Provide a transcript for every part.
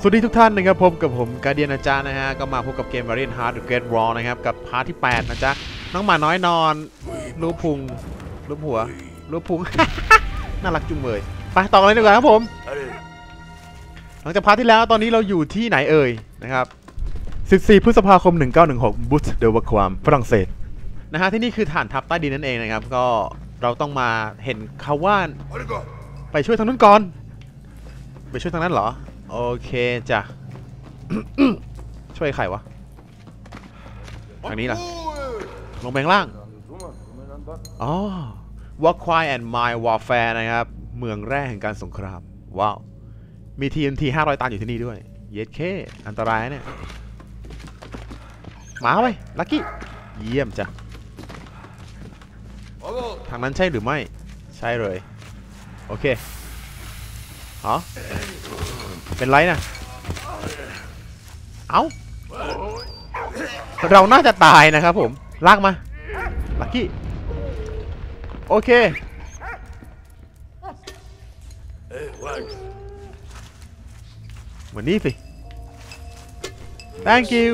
สวัสดีทุกท่านนะครับพบกับผมกาเดียนอาจารย์นะฮะ ก็มาพบกับเกม Variant Hard The Great Wall นะครับ กับพาร์ทที่ 8 นะจ๊ะ น้องหมาน้อยนอนรูปพุงรูปหัวรูปพุง น่ารักจุงเบยไปต่อกันเลยดีกว่าครับผม หลังจากพาร์ทที่แล้วตอนนี้เราอยู่ที่ไหนเอ่ยนะครับ 14 พฤษภาคม 1916บุตเดวความฝรั่งเศสนะฮะที่นี่คือฐานทัพใต้ดินนั่นเองนะครับ ก็เราต้องมาเห็นเขาว่าไปช่วยทางนู้นก่อน ไปช่วยทางนั้นเหรอ โอเคจ้ะ ช่วยใครวะ ทางนี้ล่ะ ลงไปข้างล่าง อ๋อ Walk Quiet and Mind Warfare นะครับ เมืองแรกแห่งการสงคราม ว้าว มี TNT 500 ตันอยู่ที่นี่ด้วย เย็ดเค อันตรายเนี่ย มาไปลักกี้ เยี่ยมจ้ะ ทางนั้นใช่หรือไม่ ใช่เลย โอเค เป็นไรนะเอาเราน่าจะตายนะครับผม ลากมา ลักกี้ โอเค เหมือนนี่สิ thank you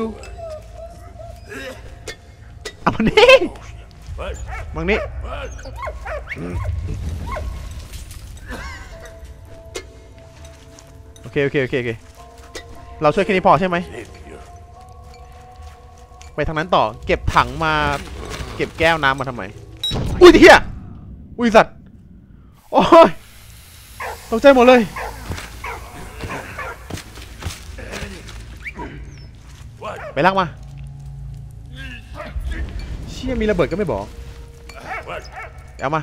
เอามานี่มังนี่ โอเคโอเคโอเคโอเคเราช่วยแค่นี้พอใช่ไหมไปทางนั้นต่อ เก็บถังมา เก็บแก้วน้ำมาทำไม อุ้ยเฮียอุ้ยสัตว์โอ้ยตกใจหมดเลยไปลากมา เชี่ยมีระเบิดก็ไม่บอกเอามา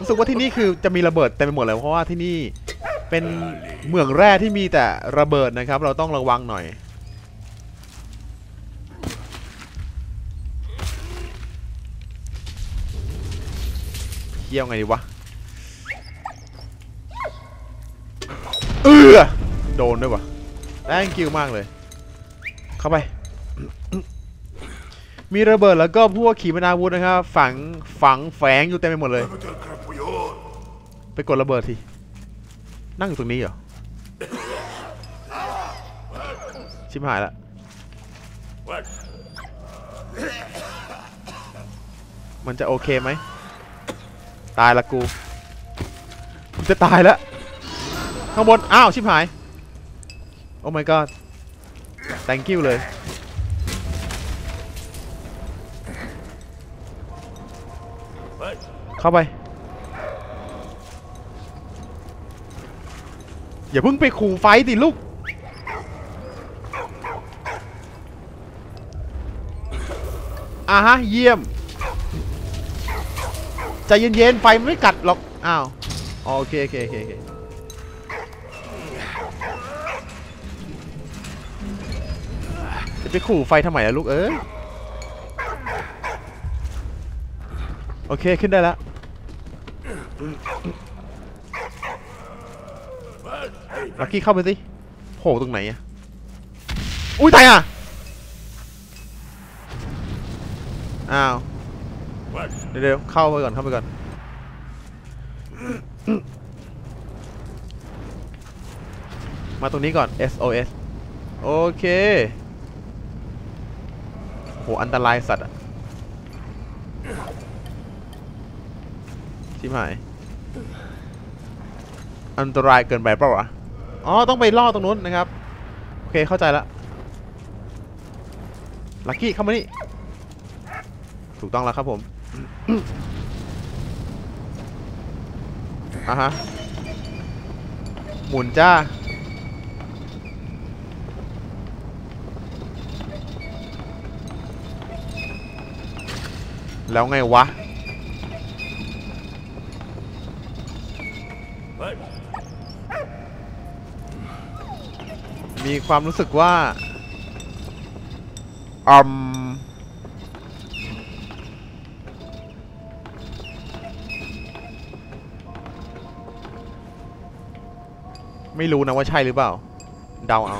รู้สึกว่าที่นี่คือจะมีระเบิดเต็มไปหมดเลยเพราะว่าที่นี่ เป็นเมืองแร่ที่มีแต่ระเบิดนะครับ เราต้องระวังหน่อย เที่ยวไงดีวะ เออโดนด้วยวะ thank you มากเลย เข้าไป มีระเบิดแล้วก็พวกขีปนาวุธนะครับ ฝังฝังแฝงอยู่เต็มไปหมดเลย ไปกดระเบิดที นั่งอยู่ตรงนี้เหรอ ชิบหายละมันจะโอเคไหม ตายละกูกูจะตายแล้ว ข้างบน อ้าว ชิบหาย โอ้ my god thank you เลยเข้าไป อย่าเพิ่งไปขู่ไฟดิลูก อ่าฮะ เยี่ยม ใจเย็นๆ ไฟมันไม่กัดหรอก อ้าว โอเคโอเคโอเคจะไปขู่ไฟทำไมอะลูกเอ้ย โอเค ขึ้นได้แล้ว ลักกี้เข้าไปสิโผล่ตรงไหนอะอุ้ยตายอะ อ้าวเดี๋ยวเดี๋ยวเข้าไปก่อน เข้าไปก่อน มาตรงนี้ก่อน SOS โอเค โห อันตรายสัตว์อะชิบหาย อันตรายเกินไปเปล่าวะ อ๋อ ต้องไปล่อตรงนู้นนะครับ โอเค เข้าใจละลักกี้เข้ามานี่ ถูกต้องแล้วครับผมอะฮะ หมุนจ้า แล้วไงวะ มีความรู้สึกว่าอืมไม่รู้นะว่าใช่หรือเปล่า เดาเอา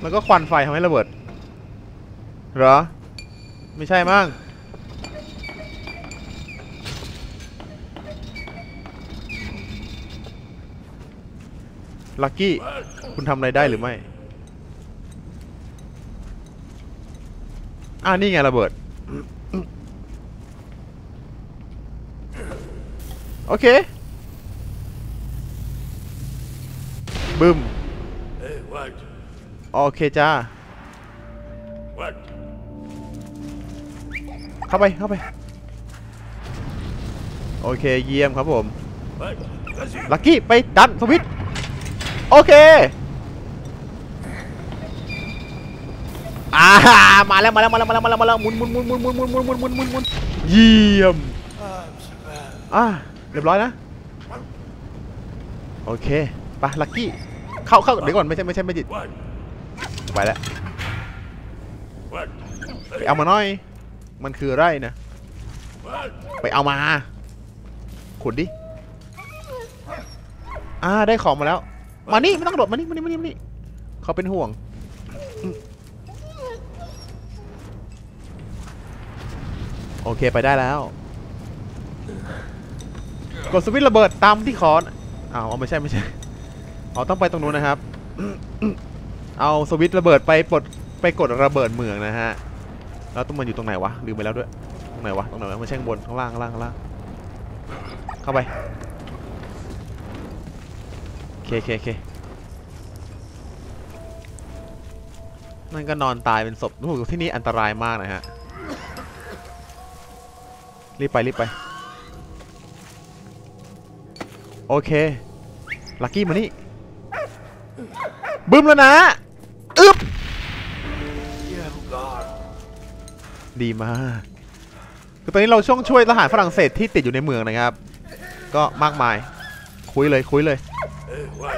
แล้วก็ควันไฟทำให้ระเบิด เหรอ ไม่ใช่มั้ง ลักกี้ คุณทำอะไรได้หรือไม่ อ่านี่ไงระเบิด โอเค บึ้ม โอเคจ้า เข้าไป เข้าไป โอเค เยี่ยมครับผม ลักกี้ ไปดันสวิตช์ โอเคอ่ามาแล้วมาแล้วมาแล้วมาแล้วมาแล้วมาแล้วหมุนหมุนหมุนหมุนหมุนหมุนหมุนหมุนหมุนหมุนหมุนเยี่ยมอ่าเรียบร้อยนะโอเคไปลักกี้เข้าเข้าเดี๋ยวก่อนไม่ใช่ไม่ใช่ไม่จิตไปแล้วไปเอามาหน่อย มันคืออะไรนะ ไปเอามาขุดดิอ่าได้ของมาแล้ว มานี่ไม่ต้องกระโดดมานี่มานี่มานี่มานี่เขาเป็นห่วง โอเคไปได้แล้ว กดสวิตช์ระเบิดตามที่ขออ้าวเอาไม่ใช่ไม่ใช่อ๋อต้องไปตรงนู้นนะครับ เอาสวิตช์ระเบิดไปปลดไปกดระเบิดเมืองนะฮะ แล้วต้องมันอยู่ตรงไหนวะลืมไปแล้วด้วย ตรงไหนวะตรงไหนวะไม่ใช่ข้างบนข้างล่างข้างล่างข้างล่าง เข้าไป เคโอเคโอเคนั่นก็นอนตายเป็นศพโอ้โหที่นี่อันตรายมากนะฮะ รีบไป รีบไป โอเค ลักกี้มานี่ บึ้มแล้วนะอึ๊บดีมาก คือตอนนี้เราช่วงช่วยทหารฝรั่งเศสที่ติดอยู่ในเมืองนะครับ ก็มากมาย คุยเลยคุยเลย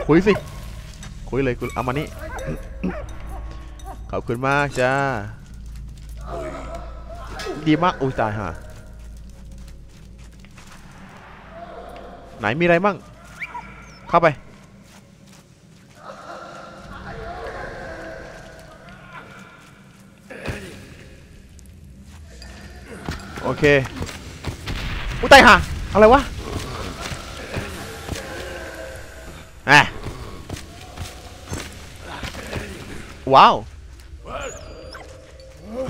คุยสิ คุยเลยคุยเอามานี่ ขอบคุณมากจ้า ดีมากอุ้ยตายห่าไหนมีอะไรมั่ง เข้าไป โอเค อุ้ยตายห่าอะไรวะ ว้าว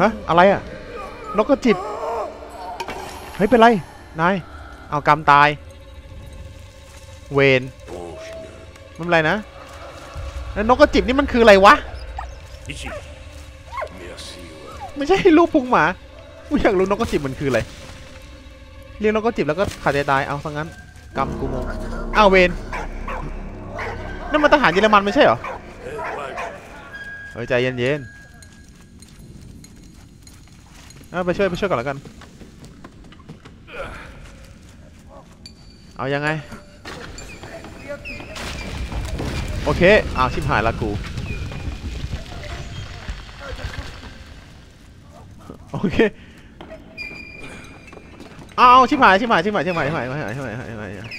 ฮะ อะไรอะนกกระจิบ เฮ้ย เป็นไร นาย เอากำตาย เวนไม่เป็นไรนะ แล้วนกกระจิบนี่มันคืออะไรวะ ไม่ใช่ลูกพุงหมากูอยากรู้นกกระจิบมันคืออะไร เรียกนกกระจิบแล้วก็ขาดใจตาย เอาซะงั้นกำกูงงอ้าวเวนนั่นมันทหารเยอรมันไม่ใช่เหรอ เฮ้ยใจเย็นๆเอาไปช่วยไปช่วยก่อนแล้วกัน เอายังไง โอเคเอาชิบหายละกู โอเคเอาชิบหายชิบหายชิบหายชิบหายชิบหายชิบหายชิบหายชิบหายชิบหายชิบหาย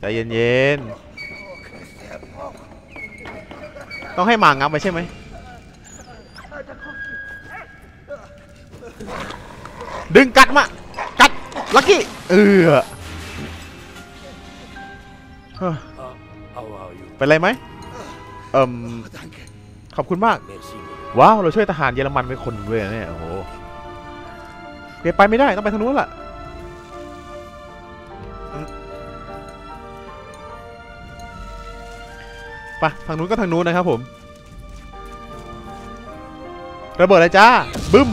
ใจเย็นๆ ต้องให้หมางับไปใช่ไหมดึงกัดมา กัด ลักกี้ เออเป็นไรไหมเอิมขอบคุณมาก ว้าว เราช่วยทหารเยอรมันไปคนด้วยเนี่ย โอ้โหโอเคไปไม่ได้ ต้องไปทางนู้นแหละ ไปทางนู้นก็ทางนู้นนะครับผมระเบิดเลยจ้าบึ้ม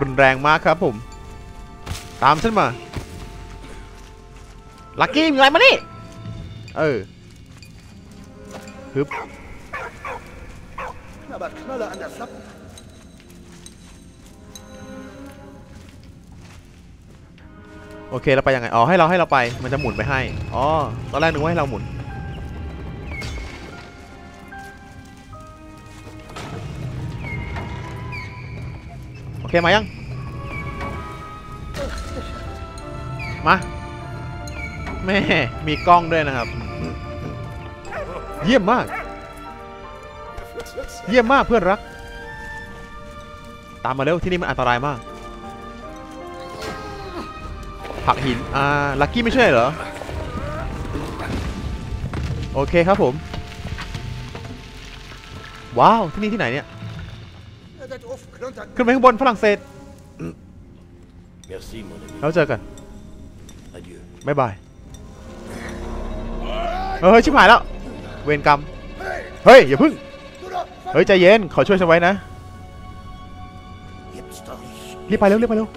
รุนแรงมากครับผม ตามฉันมาลักกี้มีอะไรมานี่เออฮึบ โอเคเราไปยังไง อ๋อให้เราให้เราไป มันจะหมุนไปให้ อ๋อ ตอนแรกนึกว่าให้เราหมุน โอเคมายัง มา แม่ มีกล้องด้วยนะครับ เยี่ยมมาก เยี่ยมมากเพื่อนรัก ตามมาเร็วที่นี่มันอันตรายมาก ผักหิน อ่า ลักกี้ไม่ช่วยเหรอ โอเคครับผม ว้าว ที่นี่ที่ไหนเนี่ย ขึ้นไปข้างบนฝรั่งเศส แล้วเจอกันบ๊ายบาย เฮ้ย ชิบหายแล้ว เวรกรรม เฮ้ย อย่าพึ่ง เฮ้ย ใจเย็น ขอช่วยฉันไว้นะ รีบไปเร็วรีบไปเร็ว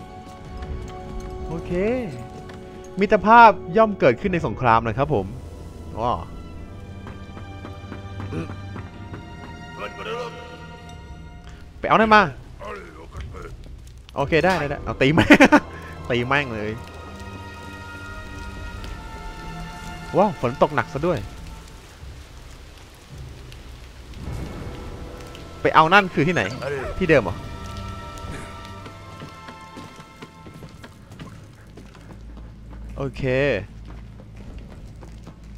มิตรภาพย่อมเกิดขึ้นในสงครามนะครับผมว้าไปเอานั่นมา โอเคได้ได้เอาตีแม่งตีแม่งเลยว้าวฝนตกหนักซะด้วย ไปเอานั่นคือที่ไหน ที่เดิมเหรอ โอเค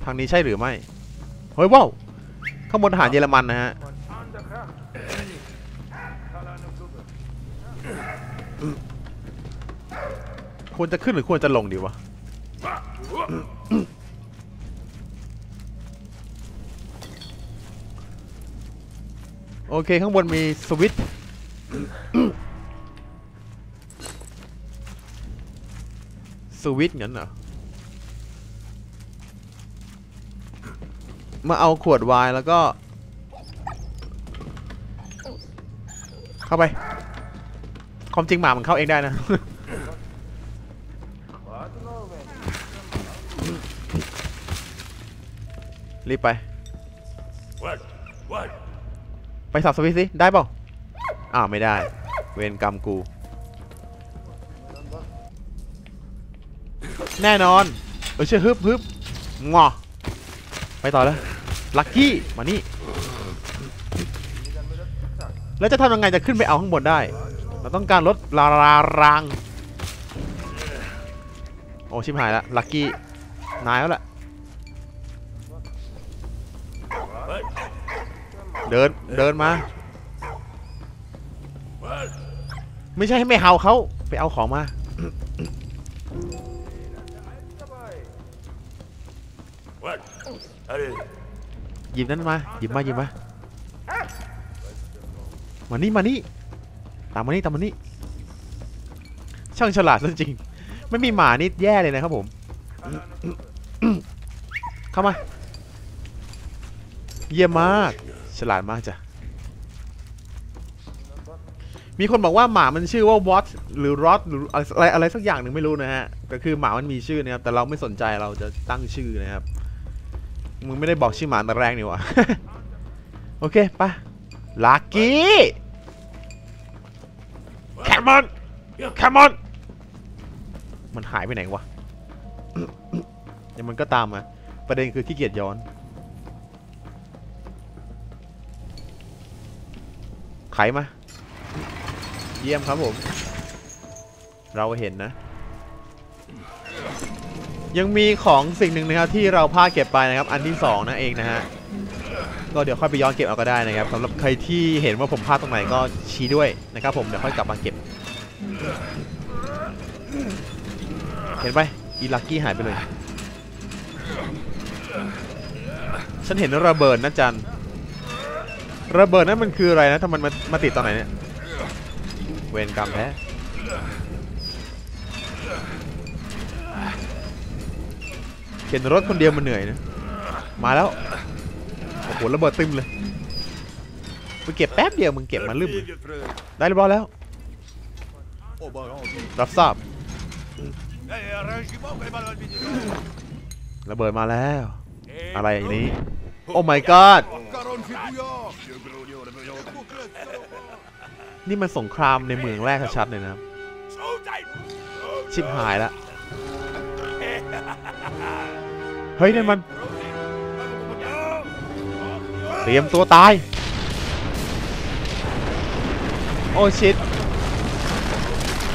ทางนี้ใช่หรือไม่ เฮ้ยว้าวข้างบนทหารเยอรมันนะฮะ ควรจะขึ้นหรือควรจะลงดีวะ โอเคข้างบนมีสวิตช์ สวิตช์งั้นเหรอ มาเอาขวดไวน์แล้วก็ เข้าไป ความจริงหมามันเข้าเองได้นะ รีบไป ไปสับสวิตช์สิ ได้เปล่าอ้าวไม่ได้ เวรกรรมกู แน่นอน เออเชื่อฮึบฮึบงอไปต่อแล้วลักกี้มานี่ แล้วจะทำยังไงจะขึ้นไปเอาข้างบนได้ เราต้องการลดลาราราง โอ้ชิบหายละลักกี้ นายแล้วล่ะ เดิน เดินมา ไม่ใช่ให้ไม่เฮาเขาไปเอาของมา หยิบนั้นมาหยิบมาหยิบมามานี่มานี่ตามมานี่ตามมานี่ช่างฉลาดจริงไม่มีหมานี่แย่เลยนะครับผม เข้ามา เยี่ยมมาก ฉลาดมากจ้ะ มีคนบอกว่าหมามันชื่อว่า Wat หรือ Rot หรืออะไรอะไรสักอย่างหนึ่งไม่รู้นะฮะ ก็คือหมามันมีชื่อนะครับ แต่เราไม่สนใจเราจะตั้งชื่อนะครับ มึงไม่ได้บอกชื่อหมาแต่แรกนี่หวะโอเคไปลักกี้แคมอนแคมอนมันหายไปไหนวะเดี๋ยวมันก็ตามมา ประเด็นคือขี้เกียจย้อน ไขมา เยี่ยมครับผม เราเห็นนะ ยังมีของสิ่งหนึ่งนะครับที่เราพลาดเก็บไปนะครับ อันที่สองนั่นเองนะฮะก็เดี๋ยวค่อยไปย้อนเก็บเอาก็ได้นะครับสำหรับใครที่เห็นว่าผมพลาดตรงไหนก็ชี้ด้วยนะครับ ผมเดี๋ยวค่อยกลับมาเก็บ เห็นไหมอีลักกี้หายไปเลย ฉันเห็นระเบิดนะจันระเบิดนั่นมันคืออะไรนะทำไมมันมาติดตอนไหนเนี่ยเวรกรรมแท้ ข็นรถคนเดียวมันเหนื่อยนะ มาแล้ว โอ้โหระเบิดตึมเลยมึงเก็บแป๊บเดียวมึงเก็บมาลืมได้เรียบร้อยแล้ว รับทราบระเบิดมาแล้ว อะไรอย่างนี้ โอ้ my god นี่มันสงครามในเมืองแรกชัดเลยนะครับ ชิบหายแล้ว เฮ้ยนั่นมัน เตรียมตัวตาย โอ้ชิด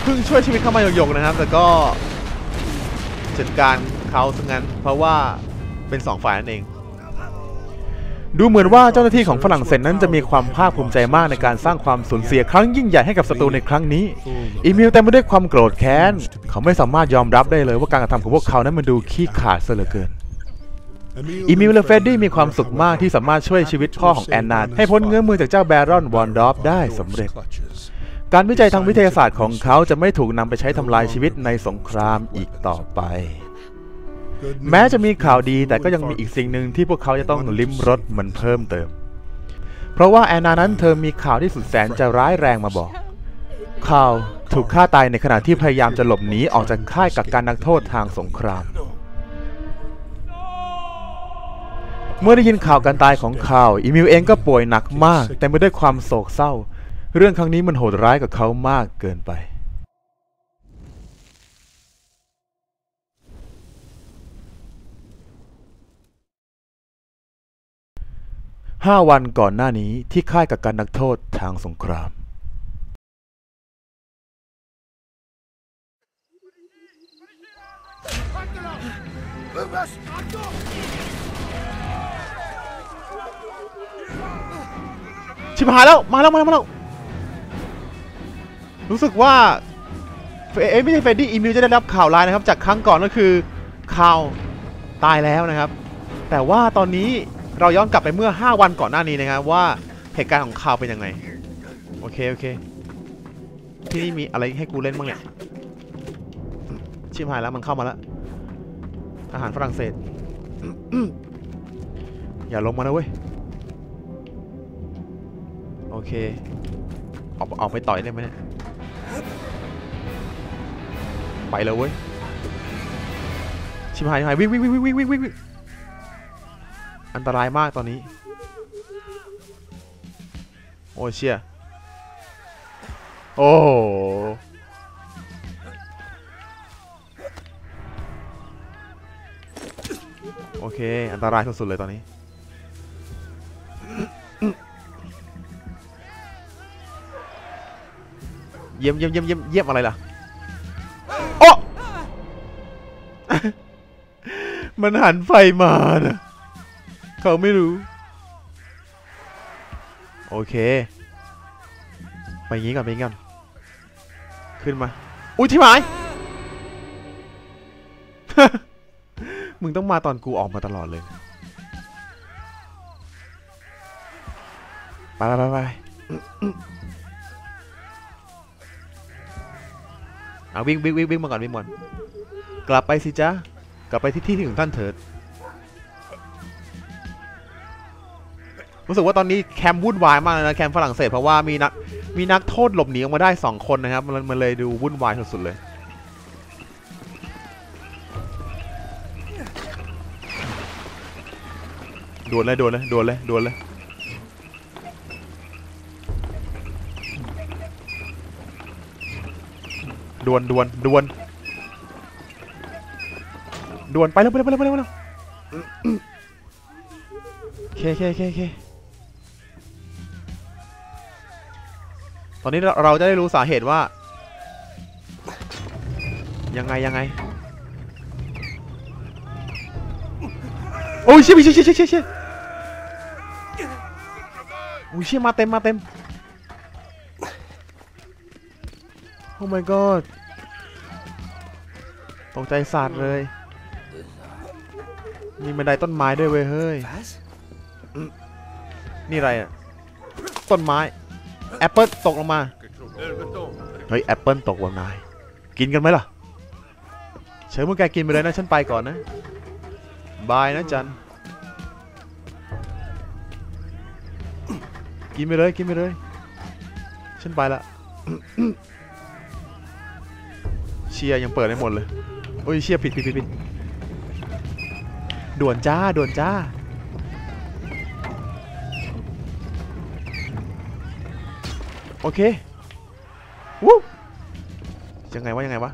เพิ่งช่วยชีวิตเข้ามาหยกๆนะครับ แต่ก็จัดการเขาซะงั้น เพราะว่าเป็นสองฝ่ายนั่นเอง ดูเหมือนว่าเจ้าหน้าที่ของฝรั่งเศสนั้นจะมีความภาคภูมิใจมากในการสร้างความสูญเสียครั้งยิ่งใหญ่ให้กับศัตรูในครั้งนี้ อีเมลเต็มไปด้วยความโกรธแค้น เขาไม่สามารถยอมรับได้เลยว่าการกระทำของพวกเขานั้นมันดูขี้ขาดซะเหลือเกิน อีมิลและเฟดดี้มีความสุขมากที่สามารถช่วยชีวิตพ่อของแอนนาให้พ้นเงื้อมือจากเจ้าแบรอนวอนดอฟได้สำเร็จ การวิจัยทางวิทยาศาสตร์ของเขาจะไม่ถูกนำไปใช้ทำลายชีวิตในสงครามอีกต่อไป แม้จะมีข่าวดีแต่ก็ยังมีอีกสิ่งหนึ่งที่พวกเขาจะต้องลิ้มรสมันเพิ่มเติม เพราะว่าแอนนานั้นเธอมีข่าวที่สุดแสนจะร้ายแรงมาบอกข่าวถูกฆ่าตายในขณะที่พยายามจะหลบหนีออกจากค่ายกักกันนักโทษทางสงคราม เมื่อได้ยินข่าวการตายของข่าวอีมิลเองก็ป่วยหนักมาก แต่ไม่ได้ความโศกเศร้า เรื่องครั้งนี้มันโหดร้ายกับเขามากเกินไป ห้าวันก่อนหน้านี้ที่ค่ายกักกันนักโทษทางสงคราม ชิบหายแล้ว มาแล้วมาแล้วมาแล้ว รู้สึกว่าเอ้ไม่ใช่เฟดดี้อีมิลจะได้รับข่าวร้ายนะครับ จากครั้งก่อนก็คือข่าวตายแล้วนะครับ แต่ว่าตอนนี้เราย้อนกลับไปเมื่อ 5 วันก่อนหน้านี้นะครับว่าเหตุการณ์ของข่าวเป็นยังไง โอเคโอเค ที่นี่มีอะไรให้กูเล่นบ้างเนี่ย ชิบหายแล้วมันเข้ามาแล้วอาหารฝรั่งเศส อย่าลงมานะเว้ย เคออกออกไปต่อยได้ไหมเนี่ยไปเลยเว้ยชิบหายชิบหายวิ่งวิ่งวิ่งวิ่งวิ่งวิ่งวิ่งอันตรายมากตอนนี้ โอ้เชี่ยโอ้โหโอเค อันตรายสุดๆเลยตอนนี้ เยี่ยมเยี่ยมเยี่ยมเยี่ยมเยี่ยมอะไรล่ะโอ้มันหันไฟมานะเขาไม่รู้ โอเค ไปงี้ก่อนไปงี้ก่อนขึ้นมา อุ้ยที่หมาย มึงต้องมาตอนกูออกมาตลอดเลย ไปไปไป เอาวิ่งวิ่งวิ่งวิ่งมาก่อนวิ่งมาก่อนกลับไปสิจ๊ะกลับไปที่ที่ที่ของท่านเถิด รู้สึกว่าตอนนี้แคมป์วุ่นวายมากเลยนะแคมป์ฝรั่งเศสเพราะว่ามีนักมีนักโทษหลบหนีออกมาได้2คนนะครับ มันมันเลยดูวุ่นวายสุดๆเลยดวลเลยดวลเลยดวลเลยดวลเลย ดวนดวนดวนดวนไปเร็วไปเร็วไปเร็วไปเร็วไปเร็วโอเคโอเคโอเคโอเคตอนนี้เราจะได้รู้สาเหตุว่า ยังไงยังไงโอ้ยเชี่ยเชี่ยเชี่ยเชี่ยเชี่ยโอ้ยเชี่ยมาเต็มมาเต็มโอ้ my god กใจสาดเลยมีบันไดต้นไม้ด้วยเว้ยเฮ้ย นี่อะไรอะ ต้นไม้แอปเปิลตกลงมา เฮ้ยแอปเปิลตกว่านาย กินกันไหมล่ะ เชิญพวกแกกินไปเลยนะ ฉันไปก่อนนะ บายนะจัน กินไปเลยกินไปเลย ฉันไปละ เชียร์ยังเปิดไม่หมดเลย โอ้ยเชียผิดผิดผิดผิดด่วนจ้าด่วนจ้าโอเควู้ยังไงวะยังไงวะ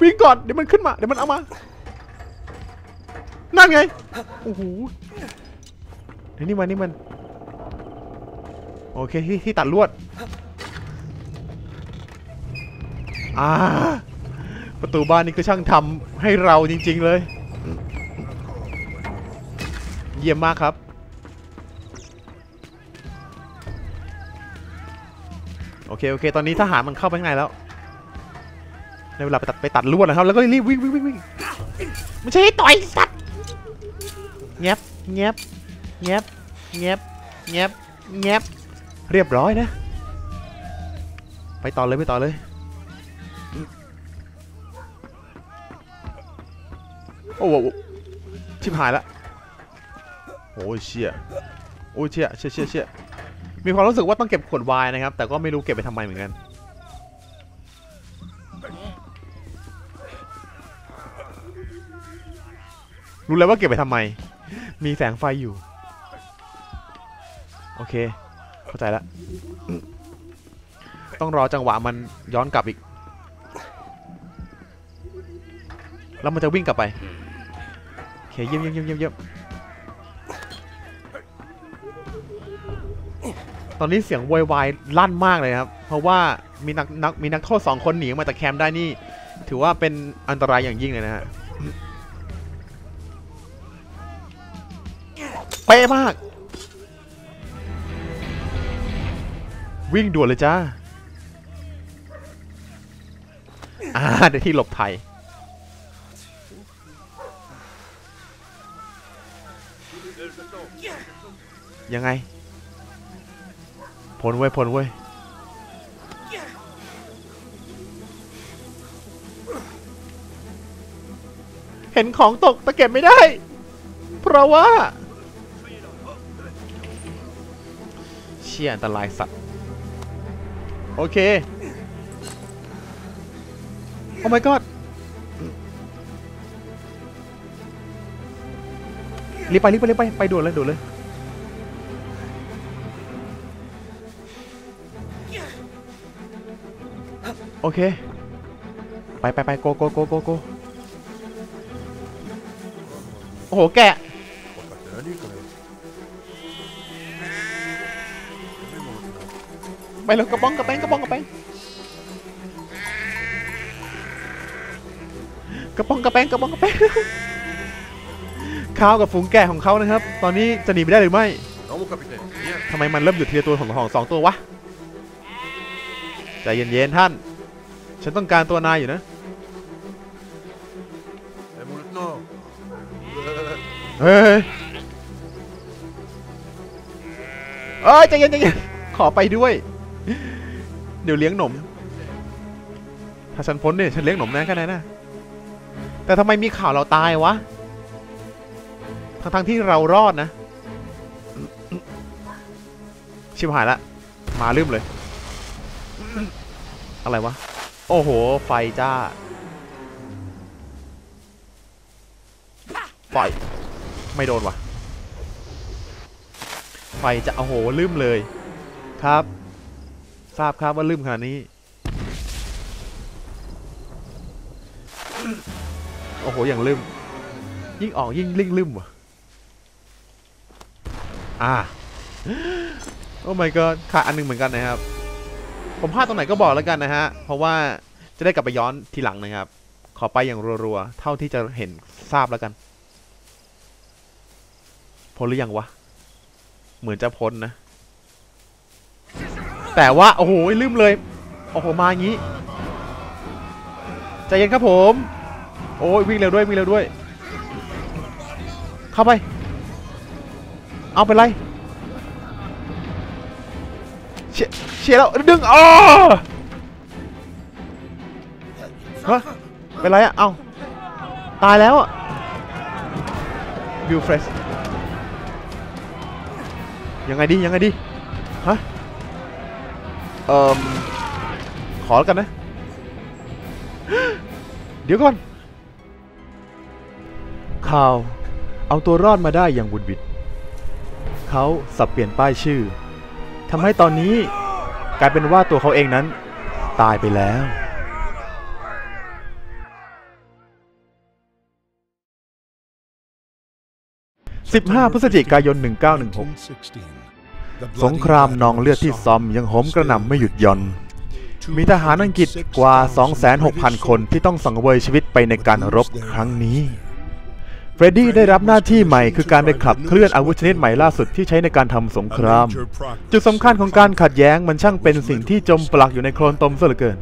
วิ่งก่อนเดี๋ยวมันขึ้นมาเดี๋ยวมันเอามานั่นไงโอ้โหนี่มันนี่มันโอเคที่ที่ตัดลวด อ่าประตูบ้านนี่ก็ช่างทำให้เราจริง ๆ เลย เยี่ยมมากครับ โอเค โอเค ตอนนี้ทหารมันเข้าไปข้างในแล้ว ในเวลาไปตัดไปตัดลวดนะครับ แล้วก็รีบวิ่งวิ่งวิ่งวิ่งไม่ใช่ต่อยสัตว์เงียบเงียบเงียบเงียบเงียบเงียบเรียบร้อยนะ ไปต่อเลยไปต่อเลย โอ้โหชิบหายละโอ้ยเชี่ยโอ้ยเชี่ยเชี่ยเชี่ยเชี่ยมีความรู้สึกว่าต้องเก็บขวดวน์นะครับ แต่ก็ไม่รู้เก็บไปทำไมเหมือนกัน รู้แล้วว่าเก็บไปทำไม มีแสงไฟอยู่ โอเค เข้าใจแล้ว ต้องรอจังหวะมันย้อนกลับอีก แล้วมันจะวิ่งกลับไป เคเยี่ยมเยี่ยมเยี่ยมเยี่ยมตอนนี้เสียงโวยวายลั่นมากเลยครับ เพราะว่ามีนักนักมีนักโทษสองคนหนีออกมาจากแคมป์ได้นี่ ถือว่าเป็นอันตรายอย่างยิ่งเลยนะฮะเป๊ะมาก วิ่งด่วนเลยจ้าอ่าเดี๋ยวที่หลบภัย ยังไงผลเว้ยผลเว้ยเห็นของตกต่เก็บไม่ได้ เพราะว่า เชี่ยอันตรายสัตว์ โอเค โอ้ my god รีบไปรีบไปรีบไป ไปด่วนเลยด่วนเลย อเค ไปไปไปโกโกโกโกโกโอ้โห แกะไปเลยกระป๋องกระแป้งกระป๋องกระแป้งกระป๋องกระแป้งกระป๋องกระแป้งข้าวกับฝูงแกะของเขานะครับ ตอนนี้จะหนีไปได้หรือไม่ทำไมมันเริ่มหยุดทีละตัวของสองตัววะ ใจเย็นๆท่าน ฉันต้องการตัวนายอยู่นะ Démosle- No. เฮ้ยเอ้ยใจเย็นใจเย็นขอไปด้วย เดี๋ยวเลี้ยงหนม ถ้าฉันพ้นเนี่ยฉันเลี้ยงหนมแน่แค่นั้นนะแต่ทำไมมีข่าวเราตายวะ ทั้งทั้งๆที่เรารอดนะ ชิบหายละ มาลืมเลย อะไรวะ โอ้โห ไฟจ้าไฟไม่โดนวะไฟจะโอ้โห ลืมเลย ครับ ทราบครับว่าลืมขนาดนี้ โอ้โห อย่างลืม ยิ่งออกยิ่งลิ่งลืมว่ะอ่า โอ้ my god ขาดอันหนึงเหมือนกันนะครับ ผมพลาดตรงไหนก็บอกแล้วกันนะฮะ เพราะว่าจะได้กลับไปย้อนทีหลังนะครับ ขอไปอย่างรัวๆ เท่าที่จะเห็นทราบแล้วกันพ้นหรือยังวะ เหมือนจะพ้นนะ แต่ว่า โอ้โห ลืมเลย โอ้โห มาอย่างนี้ ใจเย็นครับผม โอ้ยวิ่งเร็วด้วย วิ่งเร็วด้วย เข้าไป เอาไปนไร เชียเชียร์แล้วดึงอ๋อฮะเป็นไรอะเอ้าตายแล้วอะวิวเฟรชยังไงดียังไงดีฮะเอ่อขอแล้วกันนะ เดี๋ยวก่อน ข่าว เอาตัวรอดมาได้อย่างบุดบิด เขาสับเปลี่ยนป้ายชื่อ ทำให้ตอนนี้กลายเป็นว่าตัวเขาเองนั้น ตายไปแล้ว 15 พฤศจิกายน 1916 สงครามนองเลือดที่ซอมยังโหมกระหน่ำไม่หยุดหย่อน มีทหารอังกฤษกว่า 26,000 คนที่ต้องสังเวยชีวิตไปในการรบครั้งนี้ เฟรดดี้ได้รับหน้าที่ใหม่คือการไปขับเคลื่อนอาวุธชนิดใหม่ล่าสุดที่ใช้ในการทำสงคราม จุดสำคัญของการขัดแย้งมันช่างเป็นสิ่งที่จมปลักอยู่ในโคลนตมซะเหลือเกิน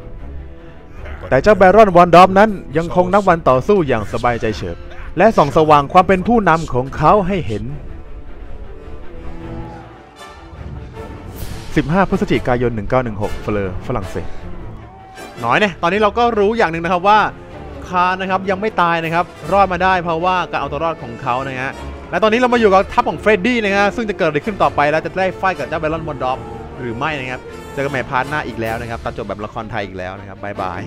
แต่เจ้าแบรอนวอนดอฟนั้นยังคงนับวันต่อสู้อย่างสบายใจเฉิบ และส่องสว่างความเป็นผู้นำของเขาให้เห็น 15 พฤศจิกายน 1916 เฟลอร์ฝรั่งเศสน้อยเนี่ยตอนนี้เราก็รู้อย่างหนึ่งนะครับว่า คานะครับยังไม่ตายนะครับรอดมาได้เพราะว่าการเอาตัวรอดของเขานะฮะและตอนนี้เรามาอยู่กับทัพของเฟรดดี้นะฮะซึ่งจะเกิดอะไรขึ้นต่อไปแล้วจะได้ไฟกับเจ้าเบลอนมอนดอฟหรือไม่นะครับเจอกันใหม่พาร์ทหน้าอีกแล้วนะครับตัดจบแบบละครไทยอีกแล้วนะครับบายบาย